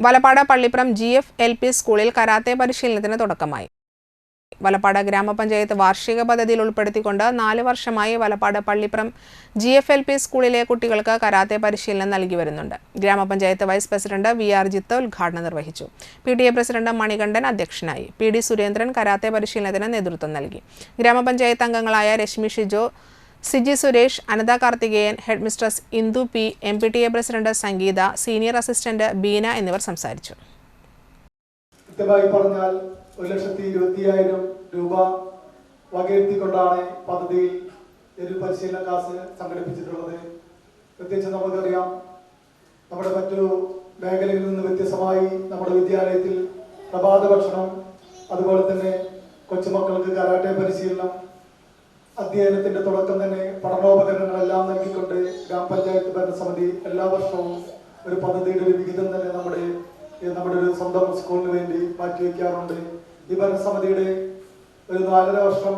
Valappad Pallippuram G F L P സ്കൂളിൽ karate പരിശീലനത്തിന് തുടക്കമായി. വലപ്പാട് ഗ്രാമപഞ്ചായത്ത് വാർഷിക പദ്ധതിയിൽ ഉൾപ്പെടുത്തിക്കൊണ്ട് നാല് വർഷമായി Valappad Pallippuram G F L P സ്കൂളിലെ കുട്ടികൾക്ക് കരാത്തെ പരിശീലനം നൽകി വരുന്നുണ്ട്. ഗ്രാമപഞ്ചായത്ത് vice president V R Jith ഉദ്ഘാടനം നിർവഹിച്ചു. P T A president Manikandan അധ്യക്ഷനായി. പി ഡി സുരേന്ദ്രൻ കരാത്തെ പരിശീലനത്തിന് നേതൃത്വം നൽകി. ഗ്രാമപഞ്ചായത്ത് അംഗങ്ങളായ Rashmi Shijo Siji Suresh Anatha Karthikeyan head mistress Indu P M P T A president Sangeetha senior assistant Beena എന്നിവർ സംസാരിച്ചു. കൃത്യമായി പറഞ്ഞാൽ ഒരു ലക്ഷത്തി ഇരുപത്തിയായിരം രൂപ വകയിരുത്തിക്കൊണ്ടാണ് പദ്ധതിയിൽ ഒരു പരിശീലന ക്ലാസ് സംഘടിപ്പിച്ചിട്ടുള്ളത്. പ്രത്യേകിച്ച് നമുക്കറിയാം നമ്മുടെ മറ്റു മേഖലകളിൽ നിന്ന് വ്യത്യസ്തമായി നമ്മുടെ വിദ്യാലയത്തിൽ പ്രഭാത ഭക്ഷണം അതുപോലെ തന്നെ കൊച്ചുമക്കൾക്ക് കരാട്ടെ പരിശീലനം അധ്യയനത്തിന്റെ തുടക്കം തന്നെ പഠനോപകരണങ്ങളെല്ലാം നൽകിക്കൊണ്ട് ഗ്രാമപഞ്ചായത്ത് ഭരണസമിതി എല്ലാ വർഷവും ഒരു പദ്ധതിയുടെ ഒരു വിഹിതം തന്നെ നമ്മുടെ നമ്മുടെ ഒരു സ്വന്തം സ്കൂളിന് വേണ്ടി മാറ്റിവെക്കാറുണ്ട്. ഈ ഭരണസമിതിയുടെ ഒരു നാലര വർഷം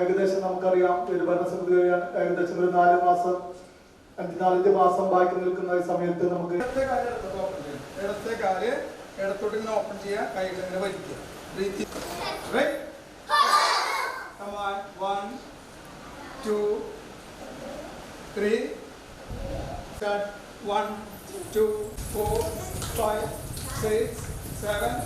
ഏകദേശം നമുക്കറിയാം. ഒരു ഭരണസമിതി ഏകദേശം ഒരു നാല് മാസം അഞ്ച് നാലഞ്ച് മാസം ബാക്കി നിൽക്കുന്ന സമയത്ത് നമുക്ക് ഇടത്തെ കാൽ ഇടത്തോട്ട് ഓപ്പൺ ചെയ്യുക കൈകൾ ഇങ്ങനെ Come on. One, two, three. Start. One, two, four, five, six, seven,